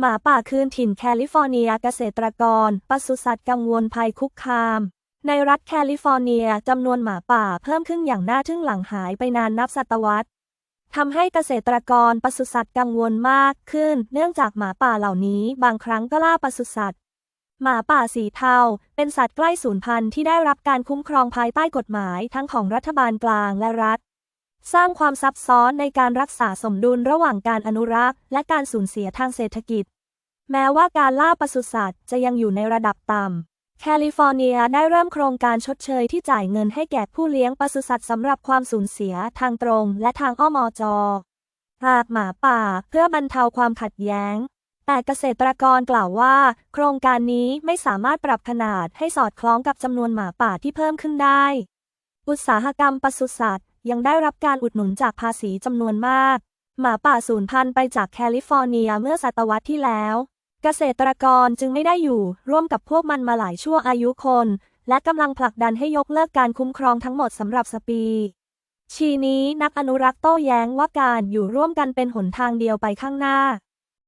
หมาป่าคืนถิ่นแคลิฟอร์เนียเกษตรกรปศุสัตว์กังวลภัยคุกคาม ในรัฐแคลิฟอร์เนียจำนวนหมาป่าเพิ่มขึ้นอย่างน่าทึ่งหลังหายไปนานนับศตวรรษทำให้เกษตรกรปศุสัตว์กังวลมากขึ้น เนื่องจากหมาป่าเหล่านี้บางครั้งก็ล่าปศุสัตว์หมาป่าสีเทาเป็นสัตว์ใกล้สูญพันธุ์ที่ได้รับการคุ้มครองภายใต้กฎหมายทั้งของรัฐบาลกลางและรัฐ สร้างความซับซ้อนในการรักษาสมดุลระหว่างการอนุรักษ์ และการสูญเสียทางเศรษฐกิจ แม้ว่าการล่าปศุสัตว์จะยังอยู่ในระดับต่ำ แคลิฟอร์เนียได้เริ่มโครงการชดเชยที่จ่ายเงินให้แก่ผู้เลี้ยงปศุสัตว์สำหรับความสูญเสียทางตรงและทางอ้อมอจหากหมาป่าเพื่อบรรเทาความขัดแย้ง แต่เกษตรกรกล่าวว่า โครงการนี้ไม่สามารถปรับขนาดให้สอดคล้องกับจำนวนหมาป่าที่เพิ่มขึ้นได้ อุตสาหกรรมปศุสัตว์ ยังได้รับการอุดหนุนจากภาษีจำนวนมาก หมาป่าสูญพันธุ์ไปจากแคลิฟอร์เนียเมื่อศตวรรษที่แล้ว เกษตรกรจึงไม่ได้อยู่ร่วมกับพวกมันมาหลายชั่วอายุคน และกำลังผลักดันให้ยกเลิกการคุ้มครองทั้งหมดสำหรับสปี ชีนี้นักอนุรักษ์โต้แย้งว่าการอยู่ร่วมกันเป็นหนทางเดียวไปข้างหน้า